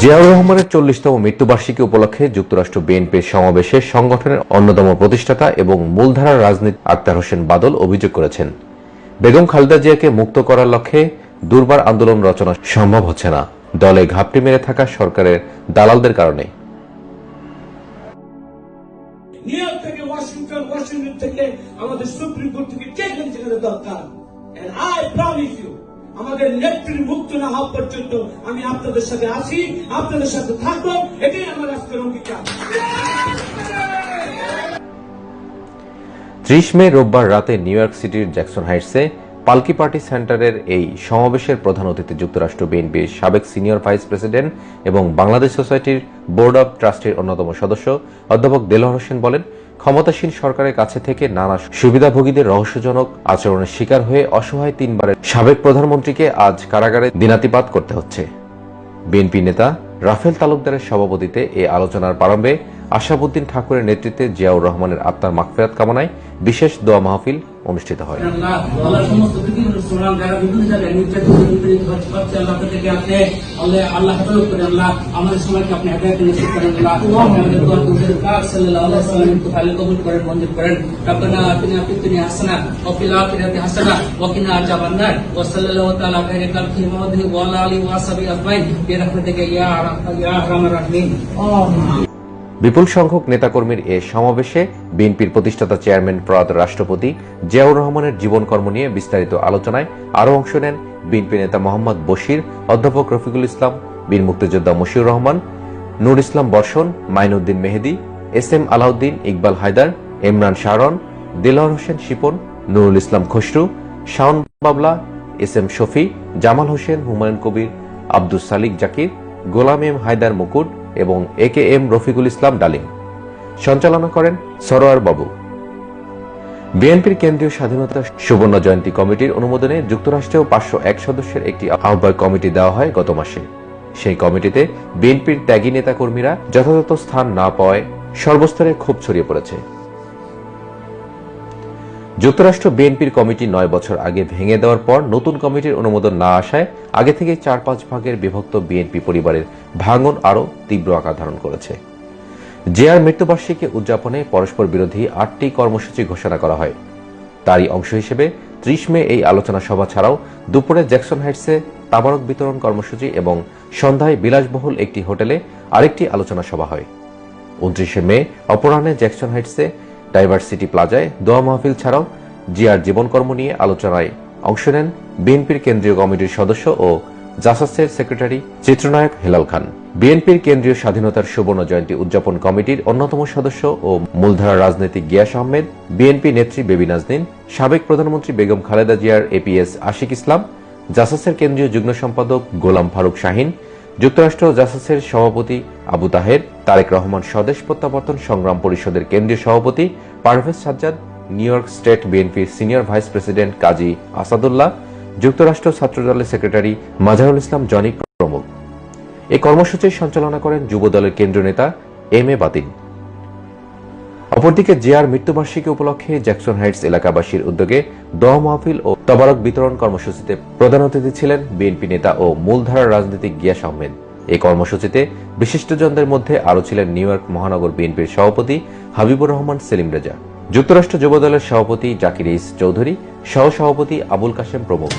জিয়াউর রহমানের চল্লিশতম মৃত্যুবার্ষিকী উপলক্ষে যুক্তরাষ্ট্র বিএনপির সমাবেশে সংগঠনের অন্যতম প্রতিষ্ঠাতা এবং মূলধারার রাজনীতি আক্তার হোসেন বাদল অভিযোগ করেছেন। বেগম খালেদা জিয়াকে মুক্ত করার লক্ষ্যে দুর্বার আন্দোলন রচনা সম্ভব হচ্ছে না। দলে ঘাপটি মেরে থাকা সরকারের দালালদের কারণে। আমাদের সুপ্রিম কোর্ট থেকে দরকার। আমাদের নেত্রী মুক্ত না হওয়া পর্যন্ত আমি আপনাদের সাথে আছি, আপনাদের সাথে থাকব, এটাই আমার আজকের অঙ্গীকার। ত্রিশ মে রোববার রাতে নিউ ইয়র্ক সিটির জ্যাকসন হাইটসে পালকি পার্টি সেন্টারের এই সমাবেশের প্রধান অতিথি যুক্তরাষ্ট্র বিএনপির সাবেক সিনিয়র ভাইস প্রেসিডেন্ট এবং বাংলাদেশ সোসাইটির বোর্ড অব ট্রাস্টের অন্যতম সদস্য অধ্যাপক দেলোয়ার হোসেন বলেন ক্ষমতাসীন সরকারের কাছে থেকে নানা সুবিধাভোগীদের রহস্যজনক আচরণের শিকার হয়ে অসহায় তিনবারের সাবেক প্রধানমন্ত্রীকে আজ কারাগারে দিনাতিপাত করতে হচ্ছে। বিএনপি নেতা রাফেল তালুকদারের সভাপতিতে এই আলোচনার প্রারম্ভে আশাবুদ্দিন ঠাকুরের নেতৃত্বে জিয়াউর রহমানের আত্মার মাগফেরাত কামনায় বিশেষ দোয়া মাহফিল অনুষ্ঠিত হয়। মুসলমান যারা বিভিন্ন জায়গায় নির্যাতিত আল্লাহ তাদেরকে আপনি আল্লাহ করে, আল্লাহ আমাদের সময়কে আপনি হেদায়ত কিনা আযাবান নার ওয়া সাল্লাল্লাহু তাআলা আলা খায়রি আলা আলিহি ওয়া আমিন। বিপুল সংখ্যক নেতাকর্মীর এ সমাবেশে বিএনপির প্রতিষ্ঠাতা চেয়ারম্যান প্রয়াত রাষ্ট্রপতি জিয়াউর রহমানের জীবনকর্ম নিয়ে বিস্তারিত আলোচনায় আরও অংশ নেন বিএনপি নেতা মোহাম্মদ বশির, অধ্যাপক রফিকুল ইসলাম, বীর মুক্তিযোদ্ধা Moshiur Rahman, Nur Islam Barshan, Mainuddin Mehedi, S M Alauddin Iqbal Haider, Imran Sharan Dilwar Hossain Shipon, Nurul Islam Khasru, Shaon Babla, S M Shafi, Jamal Hossain, Humayun Kabir, Abdus Salik Zakir, Golam M Haider Mukut এবং এ K M Rafiqul Islam ডালিম। সঞ্চালনা করেন সরোয়ার বাবু। বিএনপির কেন্দ্রীয় স্বাধীনতা সুবর্ণ জয়ন্তী কমিটির অনুমোদনে যুক্তরাষ্ট্রেও পাঁচশো এক সদস্যের একটি আহ্বায়ক কমিটি দেওয়া হয় গত মাসে। সেই কমিটিতে বিএনপির ত্যাগী নেতাকর্মীরা যথাযথ স্থান না পাওয়ায় সর্বস্তরে ক্ষোভ ছড়িয়ে পড়েছে। যুক্তরাষ্ট্র বিএনপির কমিটি নয় বছর আগে ভেঙে দেওয়ার পর নতুন কমিটির অনুমোদন না আসায় আগে থেকে চার পাঁচ ভাগের বিভক্ত বিএনপি পরিবারের ভাঙন আরও তীব্র আকার ধারণ করেছে। জেয়ার মৃত্যুবার্ষিকী উদযাপনে পরস্পর বিরোধী আটটি কর্মসূচি ঘোষণা করা হয়। তারই অংশ হিসেবে ত্রিশ মে এই আলোচনা সভা ছাড়াও দুপুরে জ্যাকসন হাইটসে তাবারক বিতরণ কর্মসূচি এবং সন্ধ্যায় বিলাসবহুল একটি হোটেলে আরেকটি আলোচনা সভা হয়। উনত্রিশে মে অপরাহ্নে জ্যাকসন হাইটসে ডাইভার্সিটি প্লাজায় দোয়া মাহফিল ছাড়াও জিয়ার জীবনকর্ম নিয়ে আলোচনায় অংশ নেন বিএনপির কেন্দ্রীয় কমিটির সদস্য ও জাসাসের সেক্রেটারি চিত্রনায়ক হেলাল খান। বিএনপির কেন্দ্রীয় স্বাধীনতার সুবর্ণ জয়ন্তী উদযাপন কমিটির অন্যতম সদস্য ও মূলধারা রাজনীতিক গিয়াস আহমেদ, বিএনপি নেত্রী বেবি নাজনীন, সাবেক প্রধানমন্ত্রী বেগম খালেদা জিয়ার এপিএস আশিক ইসলাম, জাসাসের কেন্দ্রীয় যুগ্ম সম্পাদক গোলাম ফারুক শাহিন যুক্তরাষ্ট্র জাসাসের সভাপতি আবু তাহের, তারেক রহমান স্বদেশ প্রত্যাবর্তন সংগ্রাম পরিষদের কেন্দ্রীয় সভাপতি, Parvez Sajjad, New York state বিএনপির senior vice president Kazi Asadullah, যুক্তরাষ্ট্র ছাত্রদলের সেক্রেটারি মাজারুল ইসলাম জনিক প্রমুখ। এই কর্মসূচির সঞ্চালনা করেন যুবদলের কেন্দ্রীয় নেতা এম এ বাতিন অপরদিকে জিয়ার মৃত্যুবার্ষিকী উপলক্ষে জ্যাকসন হাইটস এলাকাবাসীর উদ্যোগে দোয়া মাহফিল ও তবারক বিতরণ কর্মসূচিতে প্রধান অতিথি ছিলেন বিএনপি নেতা ও মূলধারার রাজনীতিক গিয়াস আহমেদ এই কর্মসূচিতে বিশিষ্টজনদের মধ্যে আরও ছিলেন নিউ ইয়র্ক মহানগর বিএনপির সভাপতি হাবিবুর রহমান, সেলিম রেজা। যুক্তরাষ্ট্র যুবদলের সভাপতি জাকির ইস চৌধুরী সহ সভাপতি আবুল কাশেম প্রমুখ।